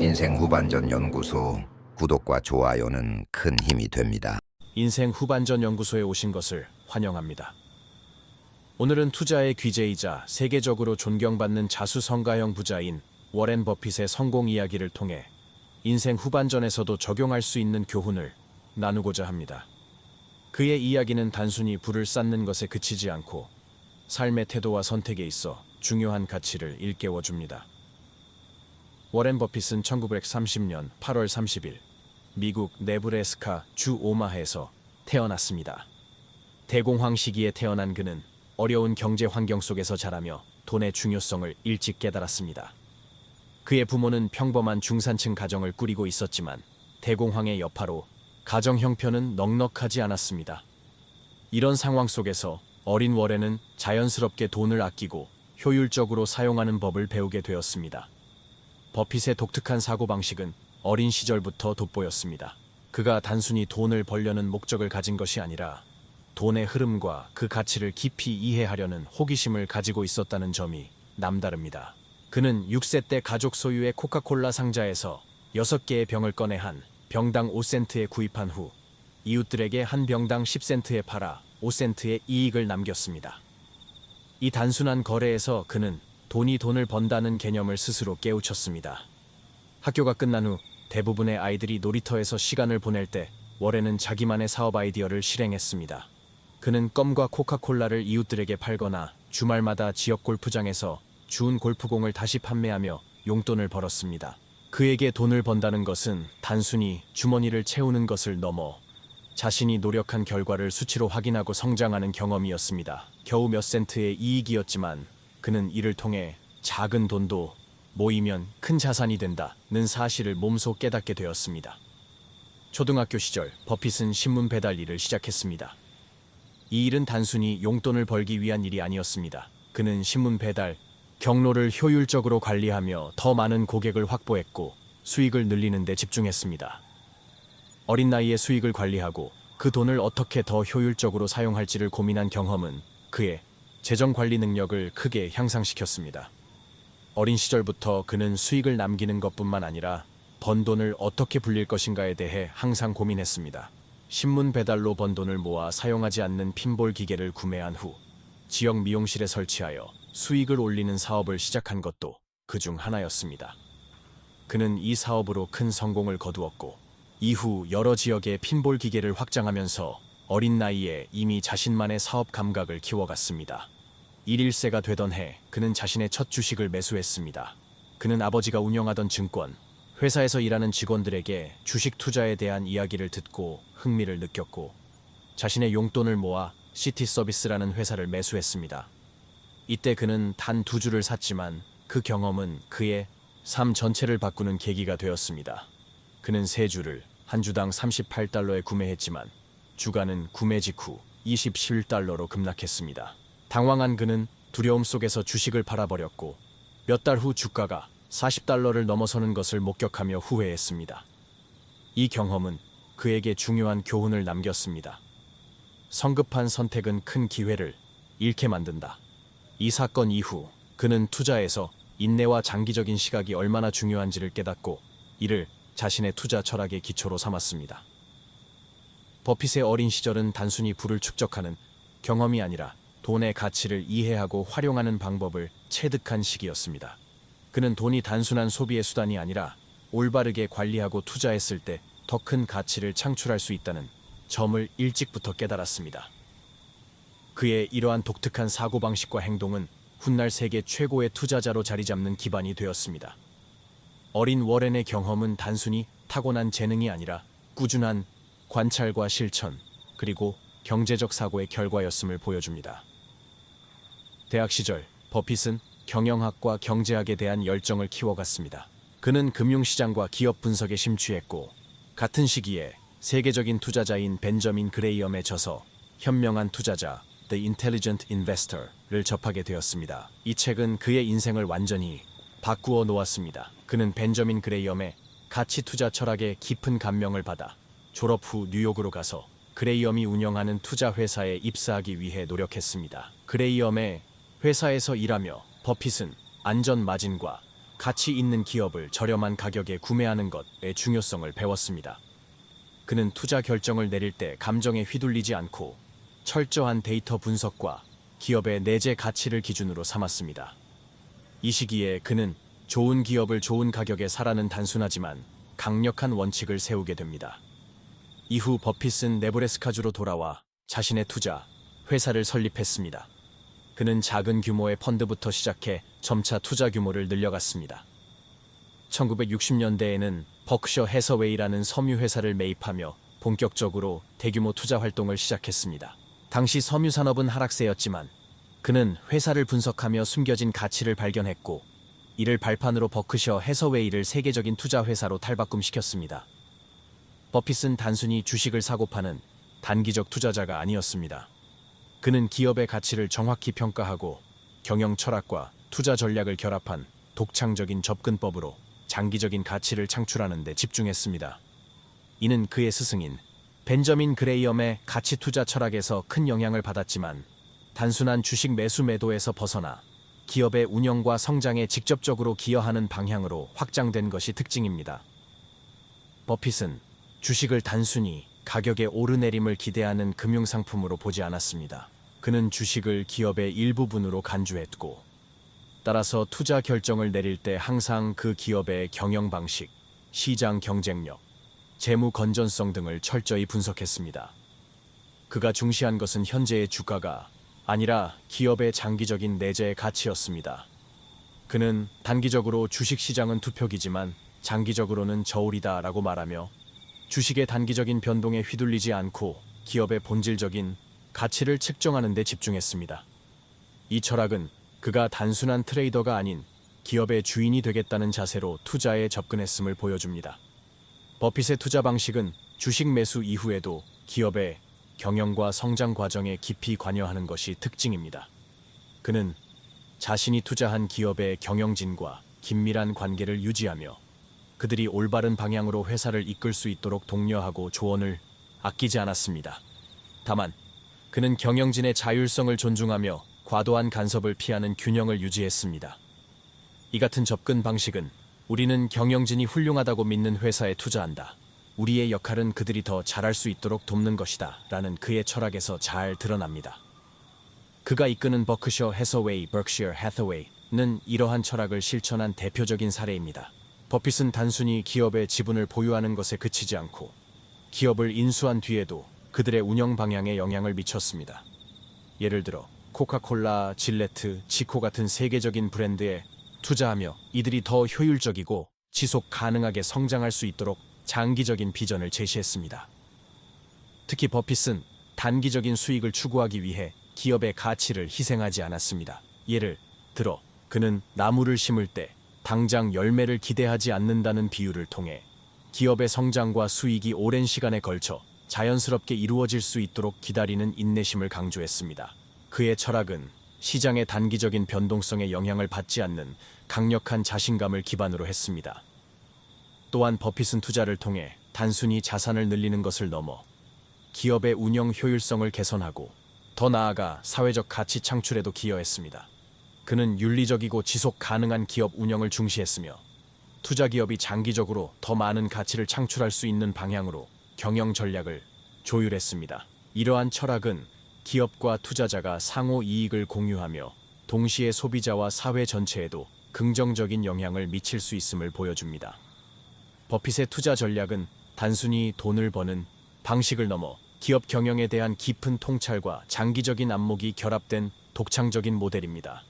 인생 후반전 연구소 구독과 좋아요는 큰 힘이 됩니다. 인생 후반전 연구소에 오신 것을 환영합니다. 오늘은 투자의 귀재이자 세계적으로 존경받는 자수성가형 부자인 워렌 버핏의 성공 이야기를 통해 인생 후반전에서도 적용할 수 있는 교훈을 나누고자 합니다. 그의 이야기는 단순히 부를 쌓는 것에 그치지 않고 삶의 태도와 선택에 있어 중요한 가치를 일깨워 줍니다. 워렌 버핏은 1930년 8월 30일 미국 네브래스카 주 오마해에서 태어났습니다. 대공황 시기에 태어난 그는 어려운 경제 환경 속에서 자라며 돈의 중요성을 일찍 깨달았습니다. 그의 부모는 평범한 중산층 가정을 꾸리고 있었지만 대공황의 여파로 가정 형편은 넉넉하지 않았습니다. 이런 상황 속에서 어린 월에는 자연스럽게 돈을 아끼고 효율적으로 사용하는 법을 배우게 되었습니다. 버핏의 독특한 사고방식은 어린 시절부터 돋보였습니다. 그가 단순히 돈을 벌려는 목적을 가진 것이 아니라 돈의 흐름과 그 가치를 깊이 이해하려는 호기심을 가지고 있었다는 점이 남다릅니다. 그는 6세 때 가족 소유의 코카콜라 상자에서 6개의 병을 꺼내 한 병당 5센트에 구입한 후 이웃들에게 한 병당 10센트에 팔아 5센트의 이익을 남겼습니다. 이 단순한 거래에서 그는 돈이 돈을 번다는 개념을 스스로 깨우쳤습니다. 학교가 끝난 후 대부분의 아이들이 놀이터에서 시간을 보낼 때 월에는 자기만의 사업 아이디어를 실행했습니다. 그는 껌과 코카콜라를 이웃들에게 팔거나 주말마다 지역 골프장에서 주운 골프공을 다시 판매하며 용돈을 벌었습니다. 그에게 돈을 번다는 것은 단순히 주머니를 채우는 것을 넘어 자신이 노력한 결과를 수치로 확인하고 성장하는 경험이었습니다. 겨우 몇 센트의 이익이었지만 그는 이를 통해 작은 돈도 모이면 큰 자산이 된다는 사실을 몸소 깨닫게 되었습니다. 초등학교 시절 버핏은 신문 배달 일을 시작했습니다. 이 일은 단순히 용돈을 벌기 위한 일이 아니었습니다. 그는 신문 배달 경로를 효율적으로 관리하며 더 많은 고객을 확보했고 수익을 늘리는 데 집중했습니다. 어린 나이에 수익을 관리하고 그 돈을 어떻게 더 효율적으로 사용할지를 고민한 경험은 그의 재정 관리 능력을 크게 향상시켰습니다. 어린 시절부터 그는 수익을 남기는 것뿐만 아니라 번 돈을 어떻게 불릴 것인가에 대해 항상 고민했습니다. 신문 배달로 번 돈을 모아 사용하지 않는 핀볼 기계를 구매한 후 지역 미용실에 설치하여 수익을 올리는 사업을 시작한 것도 그 중 하나였습니다. 그는 이 사업으로 큰 성공을 거두었고 이후 여러 지역의 핀볼 기계를 확장하면서 어린 나이에 이미 자신만의 사업 감각을 키워갔습니다. 1일세가 되던 해 그는 자신의 첫 주식을 매수했습니다. 그는 아버지가 운영하던 증권, 회사에서 일하는 직원들에게 주식 투자에 대한 이야기를 듣고 흥미를 느꼈고 자신의 용돈을 모아 시티 서비스라는 회사를 매수했습니다. 이때 그는 단 두 주를 샀지만 그 경험은 그의 삶 전체를 바꾸는 계기가 되었습니다. 그는 세 주를 한 주당 38달러에 구매했지만 주가는 구매 직후 27달러로 급락했습니다. 당황한 그는 두려움 속에서 주식을 팔아버렸고 몇 달 후 주가가 40달러를 넘어서는 것을 목격하며 후회했습니다. 이 경험은 그에게 중요한 교훈을 남겼습니다. 성급한 선택은 큰 기회를 잃게 만든다. 이 사건 이후 그는 투자에서 인내와 장기적인 시각이 얼마나 중요한지를 깨닫고 이를 자신의 투자 철학의 기초로 삼았습니다. 버핏의 어린 시절은 단순히 부를 축적하는 경험이 아니라 돈의 가치를 이해하고 활용하는 방법을 체득한 시기였습니다. 그는 돈이 단순한 소비의 수단이 아니라 올바르게 관리하고 투자했을 때 더 큰 가치를 창출할 수 있다는 점을 일찍부터 깨달았습니다. 그의 이러한 독특한 사고방식과 행동은 훗날 세계 최고의 투자자로 자리 잡는 기반이 되었습니다. 어린 워렌의 경험은 단순히 타고난 재능이 아니라 꾸준한 관찰과 실천, 그리고 경제적 사고의 결과였음을 보여줍니다. 대학 시절 버핏은 경영학과 경제학에 대한 열정을 키워갔습니다. 그는 금융시장과 기업 분석에 심취했고 같은 시기에 세계적인 투자자인 벤저민 그레이엄에 져서 현명한 투자자 The Intelligent Investor를 접하게 되었습니다. 이 책은 그의 인생을 완전히 바꾸어 놓았습니다. 그는 벤저민 그레이엄의 가치 투자 철학에 깊은 감명을 받아 졸업 후 뉴욕으로 가서 그레이엄이 운영하는 투자 회사에 입사하기 위해 노력했습니다. 그레이엄의 회사에서 일하며 버핏은 안전 마진과 가치 있는 기업을 저렴한 가격에 구매하는 것의 중요성을 배웠습니다. 그는 투자 결정을 내릴 때 감정에 휘둘리지 않고 철저한 데이터 분석과 기업의 내재 가치를 기준으로 삼았습니다. 이 시기에 그는 좋은 기업을 좋은 가격에 사라는 단순하지만 강력한 원칙을 세우게 됩니다. 이후 버핏은 네브래스카주로 돌아와 자신의 투자 회사를 설립했습니다. 그는 작은 규모의 펀드부터 시작해 점차 투자 규모를 늘려갔습니다. 1960년대에는 버크셔 해서웨이라는 섬유 회사를 매입하며 본격적으로 대규모 투자 활동을 시작했습니다. 당시 섬유 산업은 하락세였지만 그는 회사를 분석하며 숨겨진 가치를 발견했고 이를 발판으로 버크셔 해서웨이를 세계적인 투자 회사로 탈바꿈시켰습니다. 버핏은 단순히 주식을 사고 파는 단기적 투자자가 아니었습니다. 그는 기업의 가치를 정확히 평가하고 경영 철학과 투자 전략을 결합한 독창적인 접근법으로 장기적인 가치를 창출하는 데 집중했습니다. 이는 그의 스승인 벤저민 그레이엄의 가치 투자 철학에서 큰 영향을 받았지만 단순한 주식 매수 매도에서 벗어나 기업의 운영과 성장에 직접적으로 기여하는 방향으로 확장된 것이 특징입니다. 버핏은 주식을 단순히 가격의 오르내림을 기대하는 금융상품으로 보지 않았습니다. 그는 주식을 기업의 일부분으로 간주했고, 따라서 투자 결정을 내릴 때 항상 그 기업의 경영 방식, 시장 경쟁력, 재무 건전성 등을 철저히 분석했습니다. 그가 중시한 것은 현재의 주가가 아니라 기업의 장기적인 내재의 가치였습니다. 그는 단기적으로 주식 시장은 투표기지만 장기적으로는 저울이다 라고 말하며 주식의 단기적인 변동에 휘둘리지 않고 기업의 본질적인 가치를 측정하는 데 집중했습니다. 이 철학은 그가 단순한 트레이더가 아닌 기업의 주인이 되겠다는 자세로 투자에 접근했음을 보여줍니다. 버핏의 투자 방식은 주식 매수 이후에도 기업의 경영과 성장 과정에 깊이 관여하는 것이 특징입니다. 그는 자신이 투자한 기업의 경영진과 긴밀한 관계를 유지하며 그들이 올바른 방향으로 회사를 이끌 수 있도록 독려하고 조언을 아끼지 않았습니다. 다만 그는 경영진의 자율성을 존중하며 과도한 간섭을 피하는 균형을 유지했습니다. 이 같은 접근 방식은 우리는 경영진이 훌륭하다고 믿는 회사에 투자한다. 우리의 역할은 그들이 더 잘할 수 있도록 돕는 것이다. 라는 그의 철학에서 잘 드러납니다. 그가 이끄는 버크셔 해서웨이, 버크셔 해서웨이는 이러한 철학을 실천한 대표적인 사례입니다. 버핏은 단순히 기업의 지분을 보유하는 것에 그치지 않고 기업을 인수한 뒤에도 그들의 운영 방향에 영향을 미쳤습니다. 예를 들어 코카콜라, 질레트, 지코 같은 세계적인 브랜드에 투자하며 이들이 더 효율적이고 지속 가능하게 성장할 수 있도록 장기적인 비전을 제시했습니다. 특히 버핏은 단기적인 수익을 추구하기 위해 기업의 가치를 희생하지 않았습니다. 예를 들어 그는 나무를 심을 때 당장 열매를 기대하지 않는다는 비유를 통해 기업의 성장과 수익이 오랜 시간에 걸쳐 자연스럽게 이루어질 수 있도록 기다리는 인내심을 강조했습니다. 그의 철학은 시장의 단기적인 변동성에 영향을 받지 않는 강력한 자신감을 기반으로 했습니다. 또한 버핏은 투자를 통해 단순히 자산을 늘리는 것을 넘어 기업의 운영 효율성을 개선하고 더 나아가 사회적 가치 창출에도 기여했습니다. 그는 윤리적이고 지속 가능한 기업 운영을 중시했으며 투자 기업이 장기적으로 더 많은 가치를 창출할 수 있는 방향으로 경영 전략을 조율했습니다. 이러한 철학은 기업과 투자자가 상호 이익을 공유하며 동시에 소비자와 사회 전체에도 긍정적인 영향을 미칠 수 있음을 보여줍니다. 버핏의 투자 전략은 단순히 돈을 버는 방식을 넘어 기업 경영에 대한 깊은 통찰과 장기적인 안목이 결합된 독창적인 모델입니다.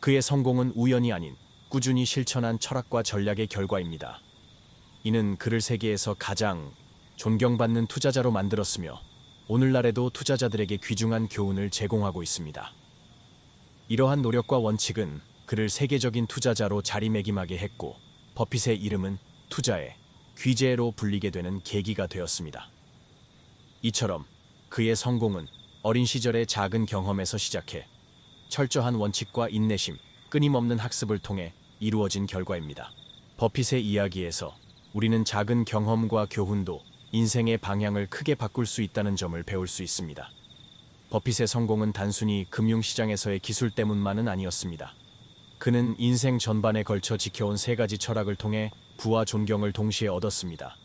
그의 성공은 우연이 아닌 꾸준히 실천한 철학과 전략의 결과입니다. 이는 그를 세계에서 가장 존경받는 투자자로 만들었으며 오늘날에도 투자자들에게 귀중한 교훈을 제공하고 있습니다. 이러한 노력과 원칙은 그를 세계적인 투자자로 자리매김하게 했고 버핏의 이름은 투자의 귀재로 불리게 되는 계기가 되었습니다. 이처럼 그의 성공은 어린 시절의 작은 경험에서 시작해 철저한 원칙과 인내심, 끊임없는 학습을 통해 이루어진 결과입니다. 버핏의 이야기에서 우리는 작은 경험과 교훈도 인생의 방향을 크게 바꿀 수 있다는 점을 배울 수 있습니다. 버핏의 성공은 단순히 금융시장에서의 기술 때문만은 아니었습니다. 그는 인생 전반에 걸쳐 지켜온 세 가지 철학을 통해 부와 존경을 동시에 얻었습니다.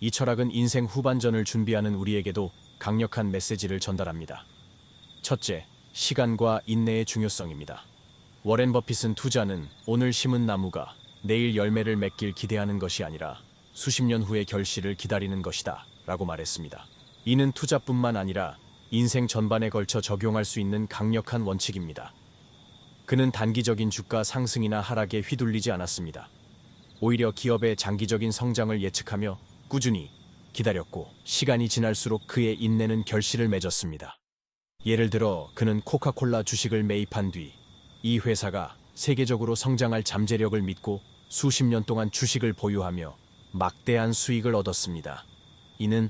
이 철학은 인생 후반전을 준비하는 우리에게도 강력한 메시지를 전달합니다. 첫째, 시간과 인내의 중요성입니다. 워렌 버핏은 투자는 오늘 심은 나무가 내일 열매를 맺길 기대하는 것이 아니라 수십 년 후의 결실을 기다리는 것이다 라고 말했습니다. 이는 투자뿐만 아니라 인생 전반에 걸쳐 적용할 수 있는 강력한 원칙입니다. 그는 단기적인 주가 상승이나 하락에 휘둘리지 않았습니다. 오히려 기업의 장기적인 성장을 예측하며 꾸준히 기다렸고 시간이 지날수록 그의 인내는 결실을 맺었습니다. 예를 들어 그는 코카콜라 주식을 매입한 뒤 이 회사가 세계적으로 성장할 잠재력을 믿고 수십 년 동안 주식을 보유하며 막대한 수익을 얻었습니다. 이는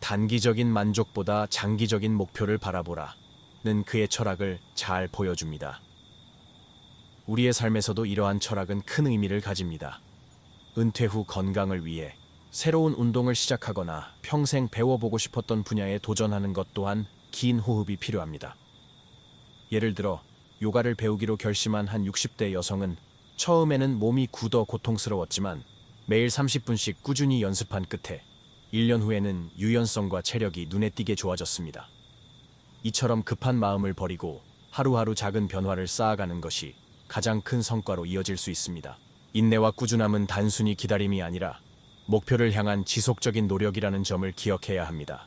단기적인 만족보다 장기적인 목표를 바라보라는 그의 철학을 잘 보여줍니다. 우리의 삶에서도 이러한 철학은 큰 의미를 가집니다. 은퇴 후 건강을 위해 새로운 운동을 시작하거나 평생 배워보고 싶었던 분야에 도전하는 것 또한 긴 호흡이 필요합니다. 예를 들어 요가를 배우기로 결심한 한 60대 여성은 처음에는 몸이 굳어 고통스러웠지만 매일 30분씩 꾸준히 연습한 끝에 1년 후에는 유연성과 체력이 눈에 띄게 좋아졌습니다. 이처럼 급한 마음을 버리고 하루하루 작은 변화를 쌓아가는 것이 가장 큰 성과로 이어질 수 있습니다. 인내와 꾸준함은 단순히 기다림이 아니라 목표를 향한 지속적인 노력이라는 점을 기억해야 합니다.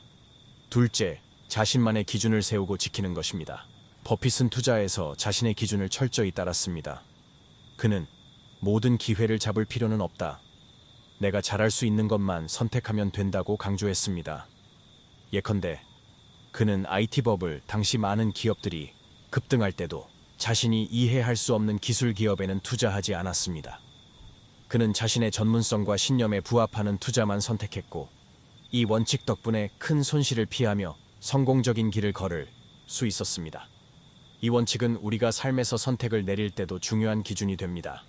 둘째, 자신만의 기준을 세우고 지키는 것입니다. 버핏은 투자에서 자신의 기준을 철저히 따랐습니다. 그는 모든 기회를 잡을 필요는 없다. 내가 잘할 수 있는 것만 선택하면 된다고 강조했습니다. 예컨대 그는 IT 버블 당시 많은 기업들이 급등할 때도 자신이 이해할 수 없는 기술 기업에는 투자하지 않았습니다. 그는 자신의 전문성과 신념에 부합하는 투자만 선택했고 이 원칙 덕분에 큰 손실을 피하며 성공적인 길을 걸을 수 있었습니다. 이 원칙은 우리가 삶에서 선택을 내릴 때도 중요한 기준이 됩니다.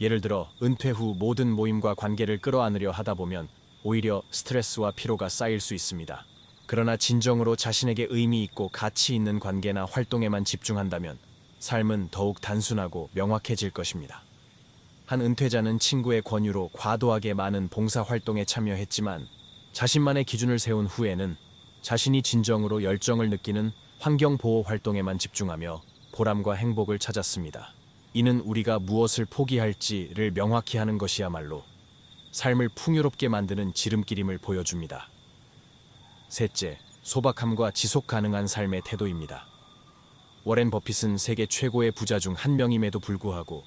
예를 들어 은퇴 후 모든 모임과 관계를 끌어안으려 하다 보면 오히려 스트레스와 피로가 쌓일 수 있습니다. 그러나 진정으로 자신에게 의미 있고 가치 있는 관계나 활동에만 집중한다면 삶은 더욱 단순하고 명확해질 것입니다. 한 은퇴자는 친구의 권유로 과도하게 많은 봉사 활동에 참여했지만 자신만의 기준을 세운 후에는 자신이 진정으로 열정을 느끼는 환경 보호 활동에만 집중하며 보람과 행복을 찾았습니다. 이는 우리가 무엇을 포기할지를 명확히 하는 것이야말로 삶을 풍요롭게 만드는 지름길임을 보여줍니다. 셋째, 소박함과 지속 가능한 삶의 태도입니다. 워렌 버핏은 세계 최고의 부자 중 한 명임에도 불구하고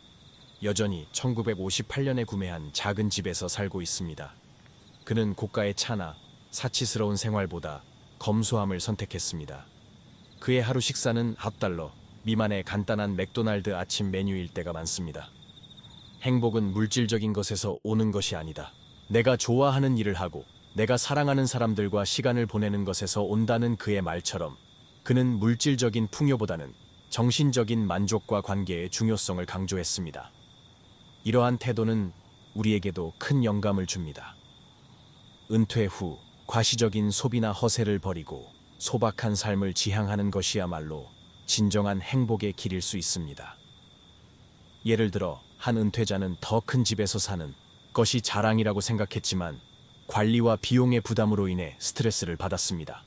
여전히 1958년에 구매한 작은 집에서 살고 있습니다. 그는 고가의 차나 사치스러운 생활보다 검소함을 선택했습니다. 그의 하루 식사는 합달러 미만의 간단한 맥도날드 아침 메뉴일 때가 많습니다. 행복은 물질적인 것에서 오는 것이 아니다. 내가 좋아하는 일을 하고 내가 사랑하는 사람들과 시간을 보내는 것에서 온다는 그의 말처럼 그는 물질적인 풍요보다는 정신적인 만족과 관계의 중요성을 강조했습니다. 이러한 태도는 우리에게도 큰 영감을 줍니다. 은퇴 후 과시적인 소비나 허세를 버리고 소박한 삶을 지향하는 것이야말로 진정한 행복의 길일 수 있습니다. 예를 들어 한 은퇴자는 더 큰 집에서 사는 것이 자랑이라고 생각했지만 관리와 비용의 부담으로 인해 스트레스를 받았습니다.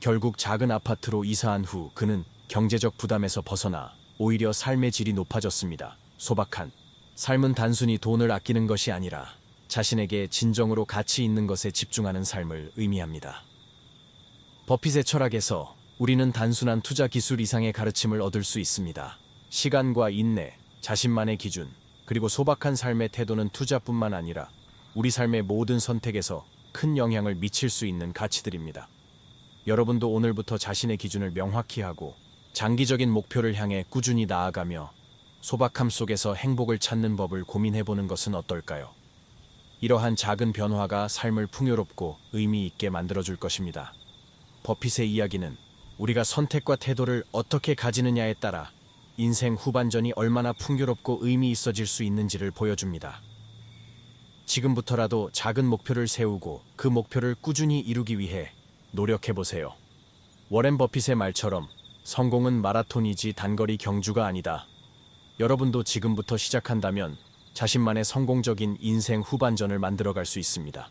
결국 작은 아파트로 이사한 후 그는 경제적 부담에서 벗어나 오히려 삶의 질이 높아졌습니다. 소박한 삶은 단순히 돈을 아끼는 것이 아니라 자신에게 진정으로 가치 있는 것에 집중하는 삶을 의미합니다. 버핏의 철학에서 우리는 단순한 투자 기술 이상의 가르침을 얻을 수 있습니다. 시간과 인내, 자신만의 기준, 그리고 소박한 삶의 태도는 투자뿐만 아니라 우리 삶의 모든 선택에서 큰 영향을 미칠 수 있는 가치들입니다. 여러분도 오늘부터 자신의 기준을 명확히 하고 장기적인 목표를 향해 꾸준히 나아가며 소박함 속에서 행복을 찾는 법을 고민해 보는 것은 어떨까요? 이러한 작은 변화가 삶을 풍요롭고 의미 있게 만들어 줄 것입니다. 버핏의 이야기는 우리가 선택과 태도를 어떻게 가지느냐에 따라 인생 후반전이 얼마나 풍요롭고 의미 있어질 수 있는지를 보여줍니다. 지금부터라도 작은 목표를 세우고 그 목표를 꾸준히 이루기 위해 노력해 보세요. 워렌 버핏의 말처럼 성공은 마라톤이지 단거리 경주가 아니다. 여러분도 지금부터 시작한다면 자신만의 성공적인 인생 후반전을 만들어갈 수 있습니다.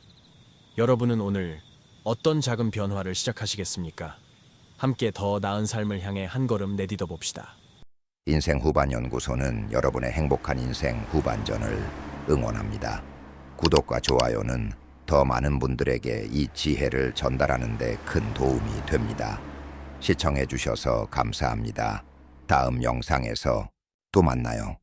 여러분은 오늘 어떤 작은 변화를 시작하시겠습니까? 함께 더 나은 삶을 향해 한 걸음 내디뎌 봅시다. 인생 후반 연구소는 여러분의 행복한 인생 후반전을 응원합니다. 구독과 좋아요는 더 많은 분들에게 이 지혜를 전달하는 데 큰 도움이 됩니다. 시청해 주셔서 감사합니다. 다음 영상에서 또 만나요.